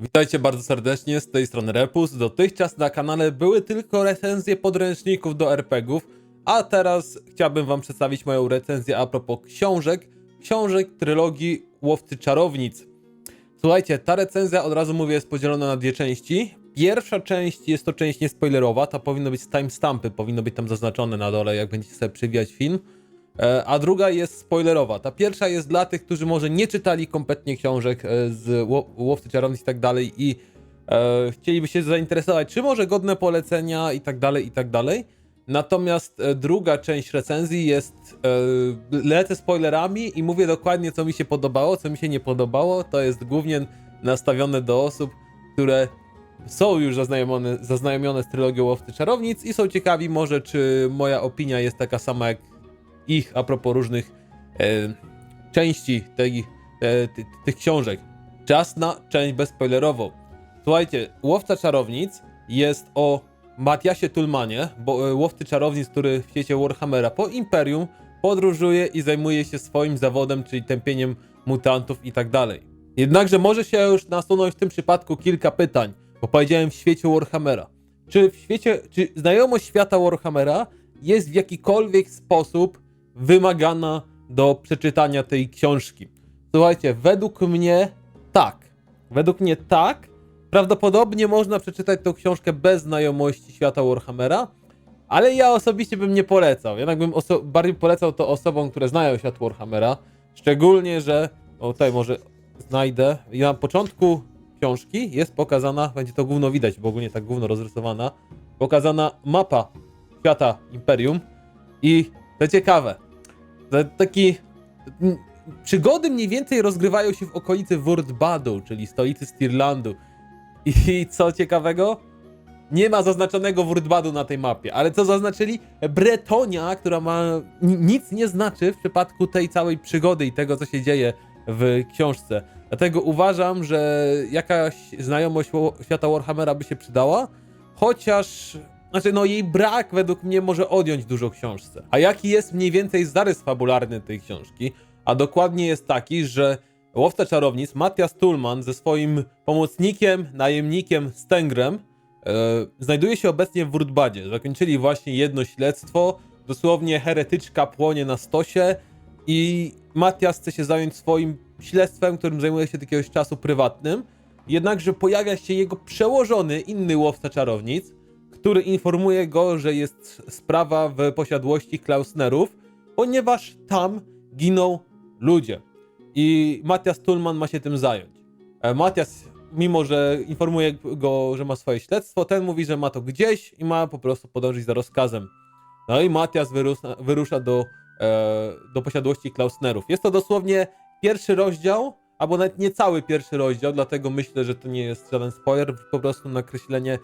Witajcie bardzo serdecznie, z tej strony Repus. Dotychczas na kanale były tylko recenzje podręczników do RPGów, a teraz chciałbym wam przedstawić moją recenzję a propos książek, książek trylogii Łowcy Czarownic. Słuchajcie, ta recenzja od razu mówię jest podzielona na dwie części. Pierwsza część jest to część niespoilerowa, to powinno być timestampy, powinno być tam zaznaczone na dole, jak będziecie sobie przewijać film. E, A druga jest spoilerowa. Ta pierwsza jest dla tych, którzy może nie czytali kompletnie książek e, z Ło- Łowcy Czarownic i tak dalej i e, chcieliby się zainteresować, czy może godne polecenia i tak dalej, i tak dalej. Natomiast e, druga część recenzji jest, e, lecę spoilerami i mówię dokładnie, co mi się podobało, co mi się nie podobało. To jest głównie nastawione do osób, które są już zaznajomione, zaznajomione z trylogią Łowcy Czarownic i są ciekawi może, czy moja opinia jest taka sama jak ich a propos różnych e, części tej, e, ty, tych książek. Czas na część bezspoilerową. Słuchajcie, Łowca Czarownic jest o Matiasie Tulmanie, bo, e, łowcy czarownic, który w świecie Warhammera po Imperium podróżuje i zajmuje się swoim zawodem, czyli tępieniem mutantów i tak dalej. Jednakże może się już nasunąć w tym przypadku kilka pytań, bo powiedziałem w świecie Warhammera. Czy w świecie, czy znajomość świata Warhammera jest w jakikolwiek sposób wymagana do przeczytania tej książki? Słuchajcie, według mnie tak. Według mnie tak. Prawdopodobnie można przeczytać tą książkę bez znajomości świata Warhammera, ale ja osobiście bym nie polecał. Jednak bym bardziej polecał to osobom, które znają świat Warhammera. Szczególnie, że. O, tutaj może znajdę. I na początku książki jest pokazana, będzie to gówno widać, bo ogólnie tak gówno rozrysowana, pokazana mapa świata Imperium. I to ciekawe. Taki. Przygody mniej więcej rozgrywają się w okolicy Wurdbadu, czyli stolicy Stirlandu. I co ciekawego? Nie ma zaznaczonego Wurdbadu na tej mapie, ale co zaznaczyli? Bretonia, która ma ni- nic nie znaczy w przypadku tej całej przygody i tego, co się dzieje w książce. Dlatego uważam, że jakaś znajomość świata Warhammera by się przydała, chociaż, znaczy, no jej brak według mnie może odjąć dużo książce. A jaki jest mniej więcej zarys fabularny tej książki? A dokładnie jest taki, że łowca czarownic Matthias Tullman ze swoim pomocnikiem, najemnikiem Stengrem e, znajduje się obecnie w Wurdbadzie. Zakończyli właśnie jedno śledztwo, dosłownie heretyczka płonie na stosie i Matthias chce się zająć swoim śledztwem, którym zajmuje się od jakiegoś czasu prywatnym. Jednakże pojawia się jego przełożony, inny łowca czarownic, który informuje go, że jest sprawa w posiadłości Klausnerów, ponieważ tam giną ludzie. I Matthias Tullman ma się tym zająć. E, Matthias, mimo że informuje go, że ma swoje śledztwo, ten mówi, że ma to gdzieś i ma po prostu podążyć za rozkazem. No i Matthias wyrusza, wyrusza do, e, do posiadłości Klausnerów. Jest to dosłownie pierwszy rozdział, albo nawet nie cały pierwszy rozdział, dlatego myślę, że to nie jest żaden spoiler, po prostu nakreślenie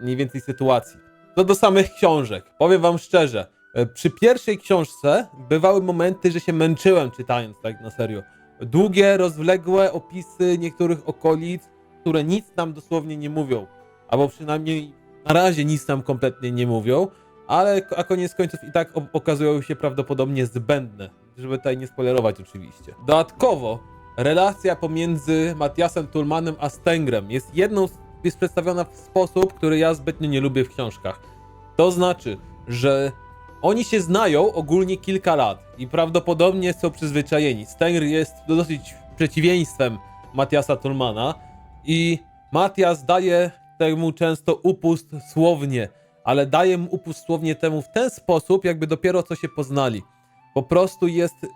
mniej więcej sytuacji. Co do samych książek, powiem wam szczerze, e, przy pierwszej książce bywały momenty, że się męczyłem czytając, tak na serio. Długie, rozwległe opisy niektórych okolic, które nic nam dosłownie nie mówią. Albo przynajmniej na razie nic nam kompletnie nie mówią, ale a koniec końców i tak okazują się prawdopodobnie zbędne, żeby tutaj nie spoilerować oczywiście. Dodatkowo, relacja pomiędzy Matiasem Tulmanem a Stengrem jest jedną, z- jest przedstawiona w sposób, który ja zbytnio nie lubię w książkach. To znaczy, że oni się znają ogólnie kilka lat i prawdopodobnie są przyzwyczajeni. Stengr jest dosyć przeciwieństwem Matiasa Tulmana i Matias daje temu często upust słownie, ale daje mu upust słownie temu w ten sposób, jakby dopiero co się poznali. Po prostu jest e,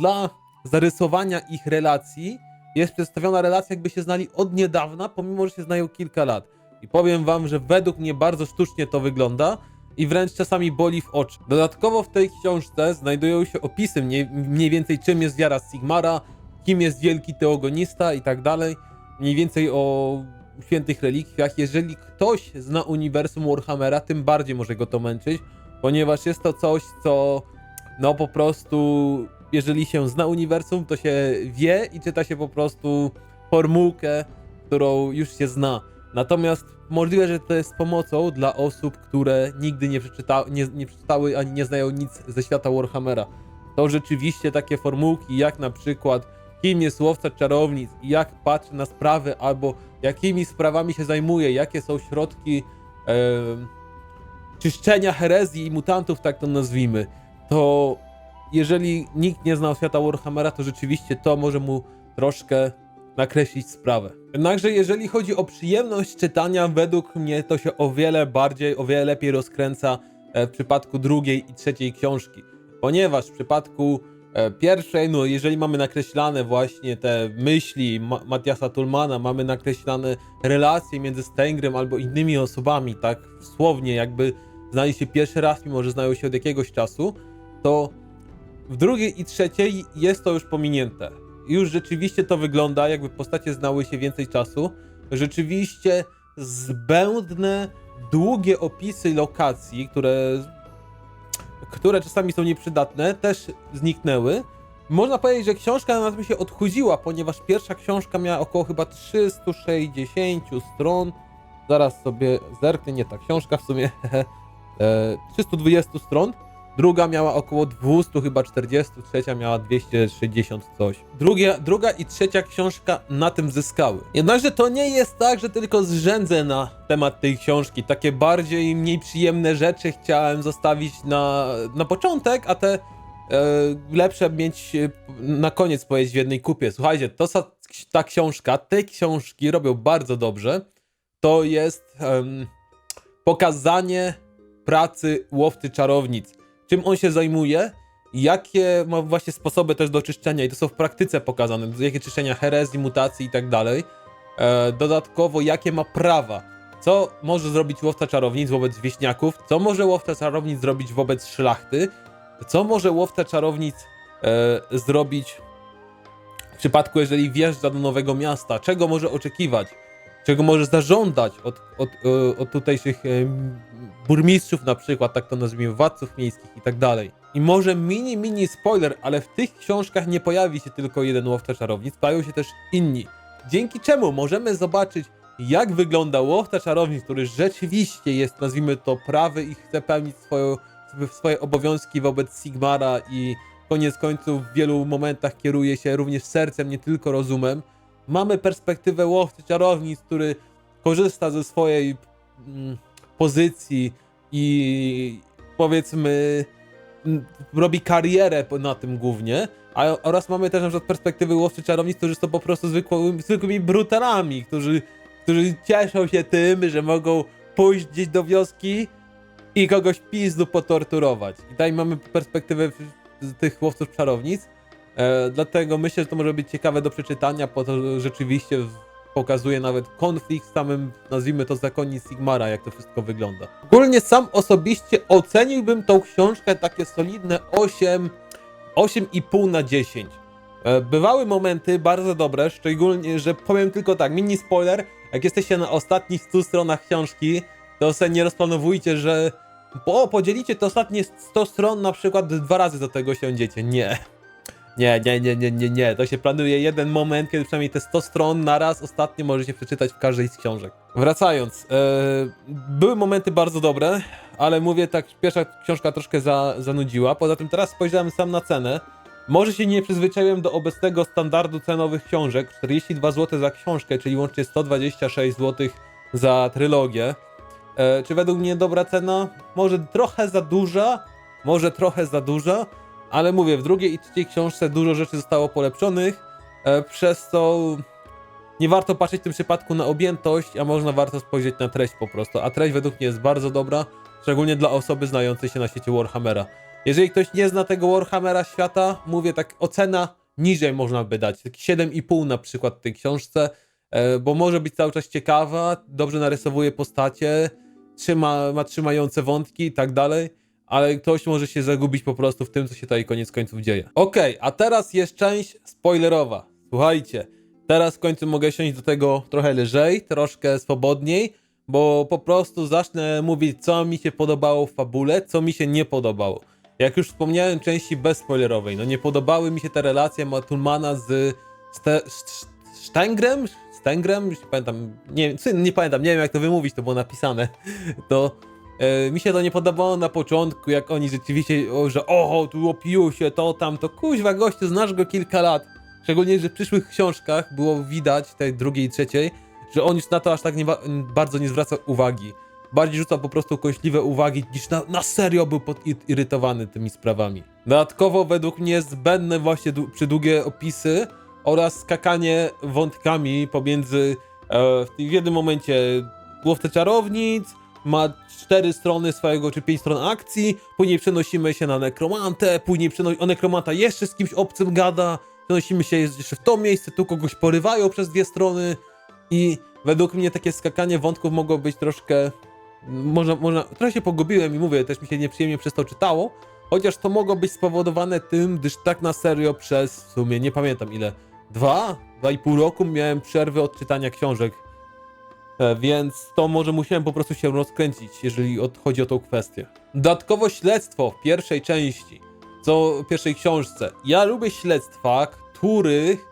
dla zarysowania ich relacji, jest przedstawiona relacja, jakby się znali od niedawna, pomimo że się znają kilka lat. I powiem wam, że według mnie bardzo sztucznie to wygląda i wręcz czasami boli w oczy. Dodatkowo w tej książce znajdują się opisy mniej, mniej więcej czym jest wiara Sigmara, kim jest wielki teogonista i tak dalej. Mniej więcej o świętych relikwiach. Jeżeli ktoś zna uniwersum Warhammera, tym bardziej może go to męczyć, ponieważ jest to coś, co no po prostu, jeżeli się zna uniwersum, to się wie i czyta się po prostu formułkę, którą już się zna. Natomiast możliwe, że to jest pomocą dla osób, które nigdy nie, przeczyta, nie, nie przeczytały ani nie znają nic ze świata Warhammera. To rzeczywiście takie formułki, jak na przykład kim jest łowca czarownic jak patrzy na sprawy, albo jakimi sprawami się zajmuje, jakie są środki em, czyszczenia herezji i mutantów, tak to nazwijmy, to jeżeli nikt nie znał świata Warhammera, to rzeczywiście to może mu troszkę nakreślić sprawę. Jednakże jeżeli chodzi o przyjemność czytania, według mnie to się o wiele bardziej, o wiele lepiej rozkręca e, w przypadku drugiej i trzeciej książki. Ponieważ w przypadku e, pierwszej, no jeżeli mamy nakreślane właśnie te myśli Ma Matiasa Tulmana, mamy nakreślane relacje między Stengrem albo innymi osobami, tak słownie jakby znali się pierwszy raz, mimo że znają się od jakiegoś czasu, to w drugiej i trzeciej jest to już pominięte. Już rzeczywiście to wygląda, jakby postacie znały się więcej czasu. Rzeczywiście zbędne, długie opisy lokacji, które, które czasami są nieprzydatne, też zniknęły. Można powiedzieć, że książka na tym się odchudziła, ponieważ pierwsza książka miała około chyba 360 stron. Zaraz sobie zerknę, nie ta książka w sumie. e, 320 stron. Druga miała około 200, chyba 40, trzecia miała 260 coś. Drugie, druga i trzecia książka na tym zyskały. Jednakże to nie jest tak, że tylko zrzędzę na temat tej książki. Takie bardziej mniej przyjemne rzeczy chciałem zostawić na, na początek, a te e, lepsze mieć e, na koniec powiedzieć w jednej kupie. Słuchajcie, to ta książka, te książki robią bardzo dobrze. To jest pokazanie pracy łowcy czarownic. Czym on się zajmuje, jakie ma właśnie sposoby też do czyszczenia i to są w praktyce pokazane, jakie czyszczenia herezji, mutacji i tak dalej. E, dodatkowo, jakie ma prawa. Co może zrobić łowca czarownic wobec wieśniaków, co może łowca czarownic zrobić wobec szlachty, co może łowca czarownic e, zrobić w przypadku, jeżeli wjeżdża do nowego miasta, czego może oczekiwać, czego może zażądać od, od, e, od tutejszych burmistrzów na przykład, tak to nazwijmy, władców miejskich i tak dalej. I może mini, mini spoiler, ale w tych książkach nie pojawi się tylko jeden łowca czarownic, pojawią się też inni. Dzięki czemu możemy zobaczyć, jak wygląda łowca czarownic, który rzeczywiście jest, nazwijmy to, prawy i chce pełnić swoją, swoje obowiązki wobec Sigmara i koniec końców w wielu momentach kieruje się również sercem, nie tylko rozumem. Mamy perspektywę łowcy czarownic, który korzysta ze swojej mm, pozycji i powiedzmy robi karierę na tym głównie, a, oraz mamy też na przykład perspektywy łowcy czarownic, którzy są po prostu zwykłymi, zwykłymi brutalami, którzy, którzy cieszą się tym, że mogą pójść gdzieś do wioski i kogoś pizdu potorturować. I tutaj mamy perspektywę tych łowców czarownic, e, dlatego myślę, że to może być ciekawe do przeczytania, po to rzeczywiście pokazuje nawet konflikt z samym, nazwijmy to, zakonni Sigmara, jak to wszystko wygląda. Ogólnie sam osobiście oceniłbym tą książkę takie solidne 8, 8,5 na 10. E, Bywały momenty bardzo dobre, szczególnie, że powiem tylko tak, mini spoiler, jak jesteście na ostatnich 100 stronach książki, to sobie nie rozplanowujcie, że o, podzielicie te ostatnie 100 stron, na przykład dwa razy do tego siądziecie. Nie. Nie, nie, nie, nie, nie, nie. To się planuje jeden moment, kiedy przynajmniej te 100 stron naraz ostatnie możecie przeczytać w każdej z książek. Wracając, e, były momenty bardzo dobre, ale mówię tak, pierwsza książka troszkę za, zanudziła. Poza tym teraz spojrzałem sam na cenę. Może się nie przyzwyczaiłem do obecnego standardu cenowych książek. 42 zł za książkę, czyli łącznie 126 zł za trylogię. E, czy według mnie dobra cena? Może trochę za duża, może trochę za duża, ale mówię, w drugiej i trzeciej książce dużo rzeczy zostało polepszonych, e, przez co nie warto patrzeć w tym przypadku na objętość, a można warto spojrzeć na treść po prostu. A treść według mnie jest bardzo dobra, szczególnie dla osoby znającej się na świecie Warhammera. Jeżeli ktoś nie zna tego Warhammera świata, mówię tak, ocena niżej można by dać, tak 7,5 na przykład tej książce, e, bo może być cały czas ciekawa, dobrze narysowuje postacie, trzyma, ma trzymające wątki i tak dalej, ale ktoś może się zagubić po prostu w tym, co się tutaj koniec końców dzieje. Okej, a teraz jest część spoilerowa. Słuchajcie, teraz w końcu mogę siąść do tego trochę lżej, troszkę swobodniej, bo po prostu zacznę mówić, co mi się podobało w fabule, co mi się nie podobało. Jak już wspomniałem, części bezspoilerowej. No nie podobały mi się te relacje Matulmana z Ste- Sz- Sztengrem? Stengrem? Już pamiętam, nie, nie pamiętam, nie wiem jak to wymówić, to było napisane. To e, mi się to nie podobało na początku, jak oni rzeczywiście, o, że oho, tu opił się, to tam, to kuźwa gościu, znasz go kilka lat. Szczególnie, że w przyszłych książkach było widać, tej drugiej i trzeciej, że on już na to aż tak nie, bardzo nie zwraca uwagi. Bardziej rzucał po prostu kąśliwe uwagi, niż na, na serio był podirytowany tymi sprawami. Dodatkowo według mnie zbędne właśnie dłu- przydługie opisy oraz skakanie wątkami pomiędzy e, w jednym momencie łowcę czarownic, ma cztery strony swojego, czy pięć stron akcji, później przenosimy się na nekromantę, później przeno- o nekromanta jeszcze z kimś obcym gada, przenosimy się jeszcze w to miejsce, tu kogoś porywają przez dwie strony i według mnie takie skakanie wątków mogło być troszkę, można, można, trochę się pogubiłem i mówię, też mi się nieprzyjemnie przez to czytało, chociaż to mogło być spowodowane tym, gdyż tak na serio przez, w sumie nie pamiętam ile, dwa, dwa i pół roku miałem przerwy od czytania książek Więc to może musiałem po prostu się rozkręcić, jeżeli od- chodzi o tą kwestię. Dodatkowo śledztwo w pierwszej części, co w pierwszej książce. Ja lubię śledztwa, których,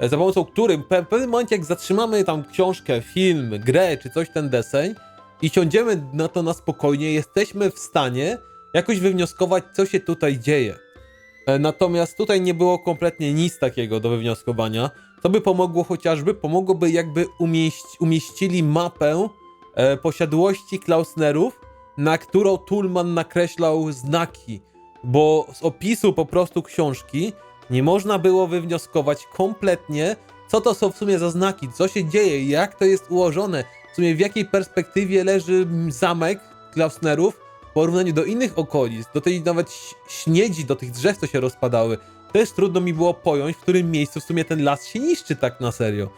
e, za pomocą których w pewnym momencie, jak zatrzymamy tam książkę, film, grę czy coś ten deseń i siądziemy na to na spokojnie, jesteśmy w stanie jakoś wywnioskować, co się tutaj dzieje. E, Natomiast tutaj nie było kompletnie nic takiego do wywnioskowania. To by pomogło chociażby, pomogłoby jakby umieść, umieścili mapę e, posiadłości Klausnerów, na którą Tullman nakreślał znaki, bo z opisu po prostu książki nie można było wywnioskować kompletnie, co to są w sumie za znaki, co się dzieje, jak to jest ułożone, w sumie w jakiej perspektywie leży zamek Klausnerów w porównaniu do innych okolic, do tej nawet śniedzi, do tych drzew, co się rozpadały. Też trudno mi było pojąć, w którym miejscu w sumie ten las się niszczy tak na serio.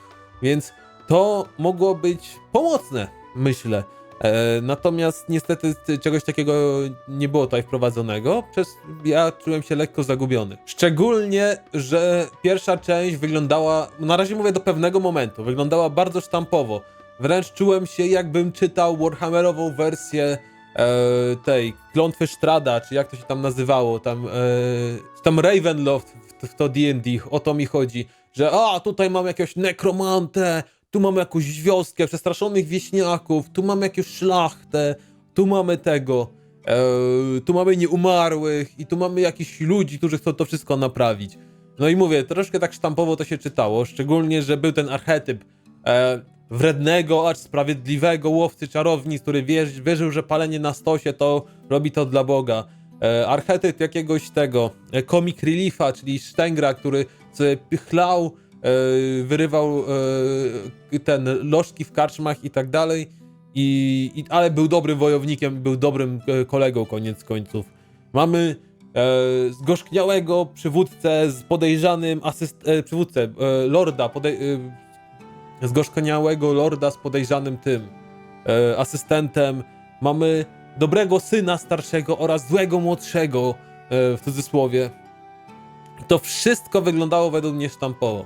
Więc to mogło być pomocne, myślę. E, natomiast niestety czegoś takiego nie było tutaj wprowadzonego, przez ja czułem się lekko zagubiony. Szczególnie, że pierwsza część wyglądała, na razie mówię do pewnego momentu, wyglądała bardzo sztampowo. Wręcz czułem się jakbym czytał Warhammerową wersję e, tej Klątwy Strada, czy jak to się tam nazywało, tam, e, tam Ravenloft w, w to D&D, o to mi chodzi, że a, tutaj mam jakiegoś nekromantę, tu mamy jakąś wioskę przestraszonych wieśniaków, tu mamy jakąś szlachtę, tu mamy tego, e, tu mamy nieumarłych i tu mamy jakichś ludzi, którzy chcą to wszystko naprawić. No i mówię, troszkę tak sztampowo to się czytało, szczególnie, że był ten archetyp e, wrednego, acz sprawiedliwego łowcy czarownic, który wierzy, wierzył, że palenie na stosie to robi to dla Boga. E, archetyp jakiegoś tego e, comic reliefa, czyli sztęgra, który sobie chlał, e, wyrywał e, ten lożki w karczmach i tak dalej. I, i, ale był dobrym wojownikiem, był dobrym e, kolegą koniec końców. Mamy e, zgorzkniałego przywódcę z podejrzanym asyst... E, przywódcę, lorda, podej... zgorzkniałego lorda z podejrzanym tym e, asystentem. Mamy dobrego syna starszego oraz złego młodszego, e, w cudzysłowie. To wszystko wyglądało według mnie sztampowo.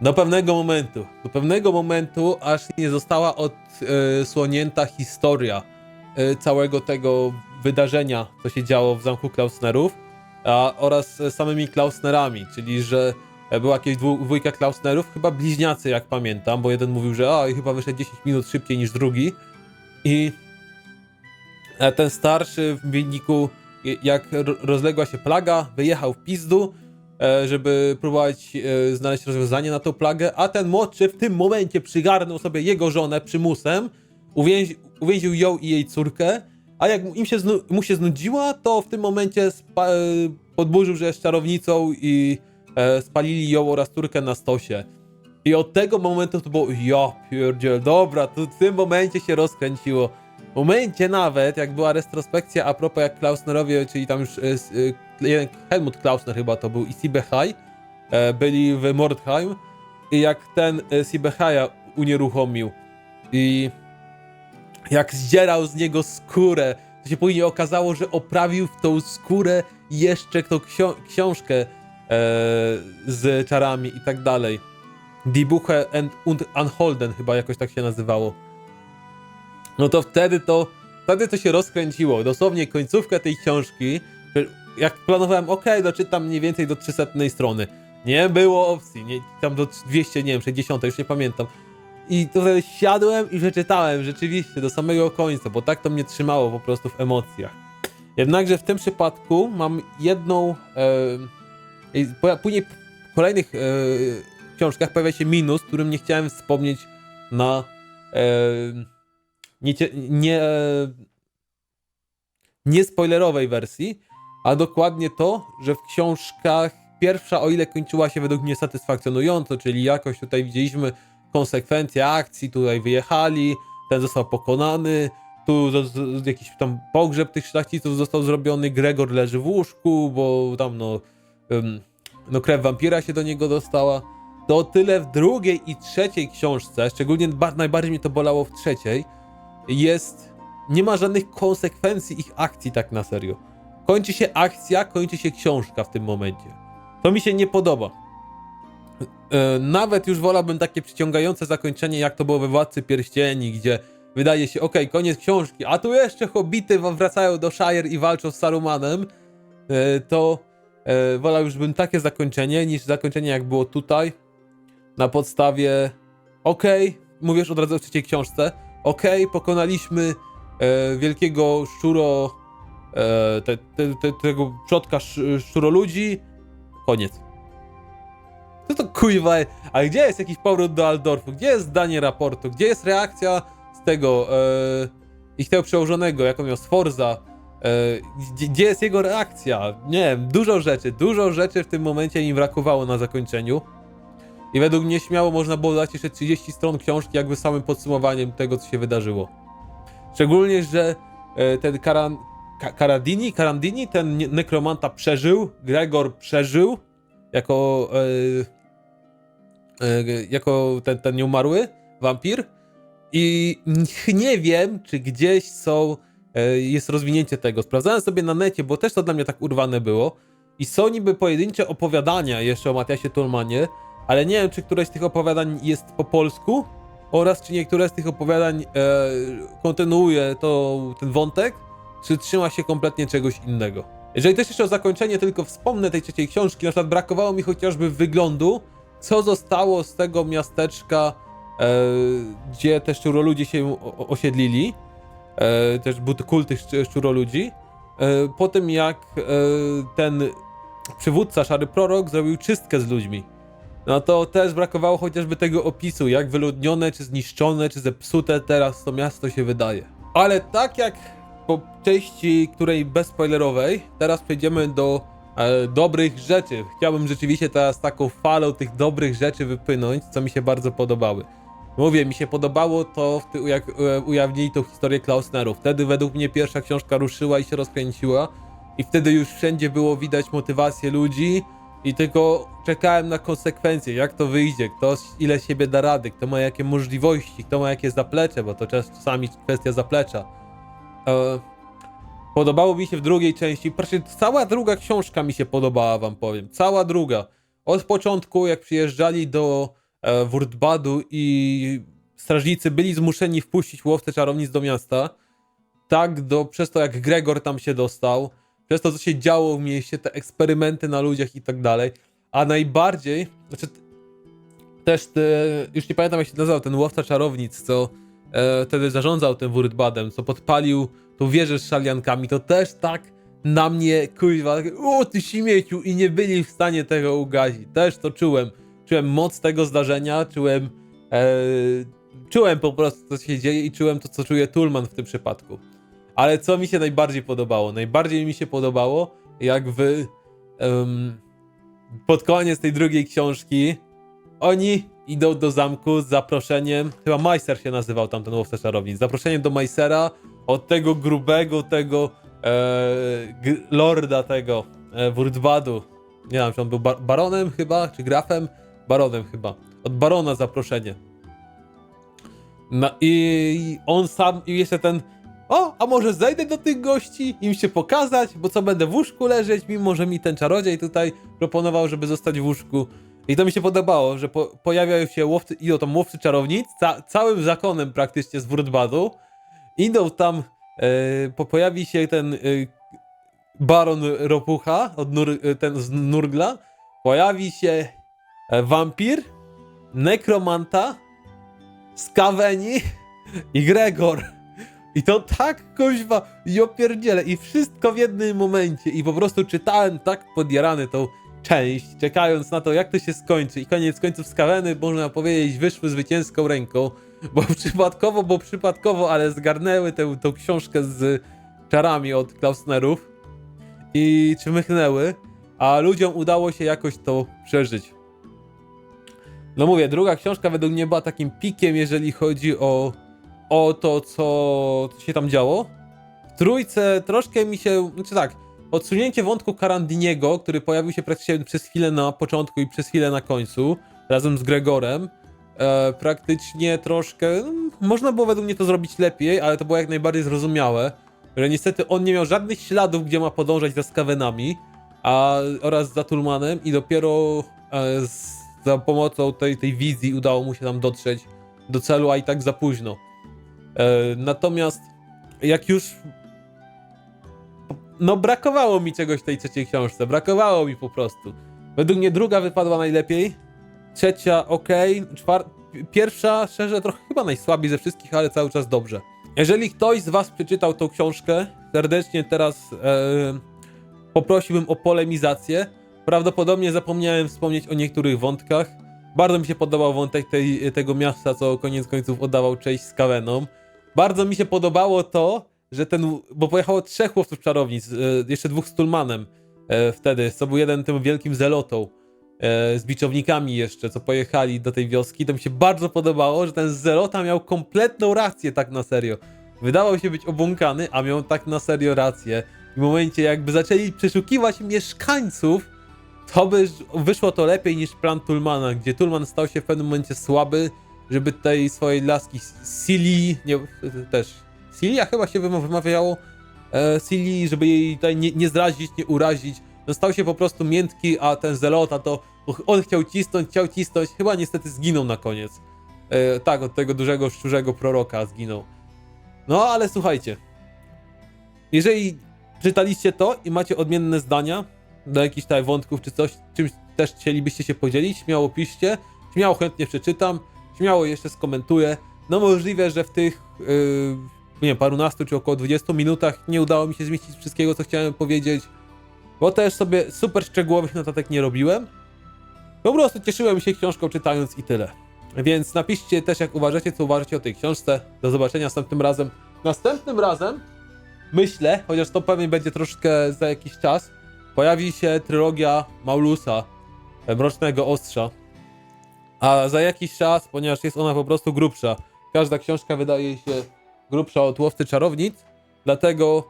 Do pewnego momentu. Do pewnego momentu, aż nie została odsłonięta historia e, całego tego wydarzenia, co się działo w zamku Klausnerów, a, oraz samymi Klausnerami, czyli że była jakieś dwójka Klausnerów, chyba bliźniacy, jak pamiętam, bo jeden mówił, że a, i chyba wyszedł 10 minut szybciej niż drugi. I e, ten starszy w wyniku, jak ro- rozległa się plaga, wyjechał w pizdu, e, żeby próbować e, znaleźć rozwiązanie na tą plagę, a ten młodszy w tym momencie przygarnął sobie jego żonę przymusem, uwięzi, uwięził ją i jej córkę, a jak im się, mu się znudziła, to w tym momencie e, podburzył, że jest czarownicą i e, spalili ją oraz córkę na stosie. I od tego momentu to było, ja pierdziel, dobra, to w tym momencie się rozkręciło. W momencie nawet, jak była retrospekcja a propos jak Klausnerowie, czyli tam już e, e, Helmut Klausner chyba to był i Sibechaj, e, byli w Mordheim i jak ten e, Sibechaja unieruchomił i jak zdzierał z niego skórę, to się później okazało, że oprawił w tą skórę jeszcze tą ksio- książkę z czarami i tak dalej. Die Buche und Anholden chyba jakoś tak się nazywało. No to wtedy to, wtedy to się rozkręciło. Dosłownie końcówkę tej książki, jak planowałem, ok, doczytam mniej więcej do 300 strony. Nie było opcji, nie, tam do 200, nie wiem, 60, już nie pamiętam. I to wtedy siadłem i przeczytałem rzeczywiście do samego końca, bo tak to mnie trzymało po prostu w emocjach. Jednakże w tym przypadku mam jedną. E, później kolejnych e, książkach pojawia się minus, którym nie chciałem wspomnieć na e, nie, nie, nie spoilerowej wersji, a dokładnie to, że w książkach pierwsza, o ile kończyła się według mnie satysfakcjonująco, czyli jakoś tutaj widzieliśmy konsekwencje akcji, tutaj wyjechali, ten został pokonany, tu jakiś tam pogrzeb tych szlachciców został zrobiony, Gregor leży w łóżku, bo tam no, no krew wampira się do niego dostała. To tyle w drugiej i trzeciej książce, szczególnie ba- najbardziej mnie to bolało w trzeciej, jest, nie ma żadnych konsekwencji ich akcji tak na serio. Kończy się akcja, kończy się książka w tym momencie. To mi się nie podoba. E, Nawet już wolałbym takie przyciągające zakończenie, jak to było we Władcy Pierścieni, gdzie wydaje się, okej, koniec książki, a tu jeszcze hobbity wracają do Shire i walczą z Sarumanem, e, to wolał już bym takie zakończenie, niż zakończenie jak było tutaj, na podstawie, okej, mówisz od razu w trzeciej książce, okej, pokonaliśmy e, wielkiego szczuro, e, te, te, te, tego przodka sz, szczuroludzi, koniec. Co to kuźwa? A gdzie jest jakiś powrót do Aldorfu? Gdzie jest zdanie raportu? Gdzie jest reakcja z tego e, ich tego przełożonego, jak on miał Sforza? E, gdzie, gdzie jest jego reakcja? Nie wiem, dużo rzeczy, dużo rzeczy w tym momencie im brakowało na zakończeniu. I według mnie śmiało można było dać jeszcze 30 stron książki, jakby samym podsumowaniem tego, co się wydarzyło. Szczególnie, że e, ten Karan, Ka Karadini, Karandini, ten nekromanta przeżył, Gregor przeżył jako, e, e, jako ten, ten nieumarły wampir i nie wiem, czy gdzieś są, e, jest rozwinięcie tego. Sprawdzałem sobie na necie, bo też to dla mnie tak urwane było i są niby pojedyncze opowiadania jeszcze o Matiasie Tolmanie, ale nie wiem, czy któreś z tych opowiadań jest po polsku oraz czy niektóre z tych opowiadań e, kontynuuje to, ten wątek, czy trzyma się kompletnie czegoś innego. Jeżeli też jeszcze o zakończenie tylko wspomnę tej trzeciej książki, na przykład brakowało mi chociażby wyglądu, co zostało z tego miasteczka, e, gdzie te szczuroludzie się osiedlili, e, też był kult tych szcz- szczuroludzi, e, po tym jak e, ten przywódca, szary prorok, zrobił czystkę z ludźmi. No to też brakowało chociażby tego opisu, jak wyludnione, czy zniszczone, czy zepsute teraz to miasto się wydaje. Ale tak jak po części, której bezspoilerowej, teraz przejdziemy do dobrych rzeczy. Chciałbym rzeczywiście teraz taką falą tych dobrych rzeczy wypłynąć, co mi się bardzo podobały. Mówię, mi się podobało to, jak e, ujawnili tą historię Klausneru. Wtedy według mnie pierwsza książka ruszyła i się rozkręciła i wtedy już wszędzie było widać motywację ludzi i tylko czekałem na konsekwencje, jak to wyjdzie, kto ile siebie da rady, kto ma jakie możliwości, kto ma jakie zaplecze, bo to czas- czasami kwestia zaplecza. E, podobało mi się w drugiej części, proszę, cała druga książka mi się podobała, wam powiem, cała druga. Od początku, jak przyjeżdżali do Wurtbadu i strażnicy byli zmuszeni wpuścić łowcę czarownic do miasta, tak do, przez to jak Gregor tam się dostał, przez to co się działo w mieście, te eksperymenty na ludziach i tak dalej, a najbardziej, znaczy też te, już nie pamiętam jak się nazywał, ten łowca czarownic, co e, wtedy zarządzał tym Wurtbadem, co podpalił tą wieżę z szaliankami, to też tak na mnie, kuźwa, o ty śmieciu i nie byli w stanie tego ugazić. Też to czułem. Czułem moc tego zdarzenia, czułem e, czułem po prostu co się dzieje i czułem to, co czuje Tulman w tym przypadku. Ale co mi się najbardziej podobało? Najbardziej mi się podobało, jak wy em, pod koniec tej drugiej książki oni idą do zamku z zaproszeniem, chyba Majser się nazywał tam ten łowca czarownic, zaproszeniem do Majsera od tego grubego, tego e, lorda tego e, Wurdbadu. Nie wiem, czy on był bar baronem chyba, czy grafem? Baronem chyba. Od barona zaproszenie. No i on sam, i jeszcze ten o, a może zejdę do tych gości, im się pokazać, bo co będę w łóżku leżeć, mimo że mi ten czarodziej tutaj proponował, żeby zostać w łóżku. I to mi się podobało, że po, pojawiają się łowcy, idą tam łowcy czarownic, ca, całym zakonem praktycznie z Wurdbadu. Idą tam, e, po, pojawi się ten e, baron Ropucha, od nur, e, ten z Nurgla, pojawi się wampir, nekromanta, skaweni i Gregor. I to tak, kuźwa, i opierdziele, i wszystko w jednym momencie. I po prostu czytałem tak podjarany tą część, czekając na to, jak to się skończy. I koniec końców skaweny, można powiedzieć, wyszły zwycięską ręką, bo przypadkowo, bo przypadkowo, ale zgarnęły tę, tą książkę z czarami od Klausnerów i czmychnęły, a ludziom udało się jakoś to przeżyć. No mówię, druga książka według mnie była takim pikiem, jeżeli chodzi o, o to, co, się tam działo. W trójce troszkę mi się, znaczy tak, odsunięcie wątku Karandiniego, który pojawił się praktycznie przez chwilę na początku i przez chwilę na końcu, razem z Gregorem, e, praktycznie troszkę, no, można było według mnie to zrobić lepiej, ale to było jak najbardziej zrozumiałe, że niestety on nie miał żadnych śladów, gdzie ma podążać za Skavenami, a, oraz za Tulmanem i dopiero e, z, za pomocą tej, tej wizji udało mu się tam dotrzeć do celu, a i tak za późno. E, natomiast jak już no brakowało mi czegoś w tej trzeciej książce, brakowało mi po prostu. Według mnie druga wypadła najlepiej, trzecia ok, pierwsza szczerze trochę chyba najsłabiej ze wszystkich, ale cały czas dobrze. Jeżeli ktoś z was przeczytał tą książkę, serdecznie teraz e, poprosiłbym o polemizację. Prawdopodobnie zapomniałem wspomnieć o niektórych wątkach. Bardzo mi się podobał wątek tej, tego miasta, co koniec końców oddawał cześć Skavenom. Bardzo mi się podobało to, że ten, bo pojechało trzech łowców czarownic, e, jeszcze dwóch z Tulmanem e, wtedy, co był jeden tym wielkim zelotą, e, z biczownikami jeszcze, co pojechali do tej wioski, to mi się bardzo podobało, że ten zelota miał kompletną rację tak na serio. Wydawał się być obłąkany, a miał tak na serio rację. W momencie jakby zaczęli przeszukiwać mieszkańców, to by wyszło to lepiej niż plan Tulmana, gdzie Tulman stał się w pewnym momencie słaby, żeby tej swojej laski Sili, nie, też Silia chyba się wymawiało, e, Sili, żeby jej tutaj nie, nie zrazić, nie urazić, no stał się po prostu miętki, a ten Zelota to on chciał cisnąć, chciał cisnąć, chyba niestety zginął na koniec. E, tak, od tego dużego, szczurzego proroka zginął. No, ale słuchajcie, jeżeli czytaliście to i macie odmienne zdania do jakichś tutaj wątków czy coś, czymś też chcielibyście się podzielić, śmiało piszcie, śmiało chętnie przeczytam, śmiało jeszcze skomentuję. No możliwe, że w tych, yy, nie wiem, parunastu czy około 20 minutach nie udało mi się zmieścić wszystkiego, co chciałem powiedzieć, bo też sobie super szczegółowych notatek nie robiłem. Po prostu cieszyłem się książką czytając i tyle. Więc napiszcie też, jak uważacie, co uważacie o tej książce. Do zobaczenia następnym razem. Następnym razem myślę, chociaż to pewnie będzie troszkę za jakiś czas, pojawi się trylogia Maulusa, Mrocznego Ostrza. A za jakiś czas, ponieważ jest ona po prostu grubsza, każda książka wydaje się grubsza od Łowcy Czarownic, dlatego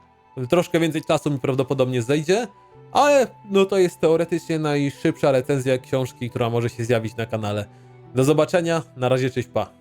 troszkę więcej czasu mi prawdopodobnie zejdzie, ale no to jest teoretycznie najszybsza recenzja książki, która może się zjawić na kanale. Do zobaczenia, na razie, cześć, pa.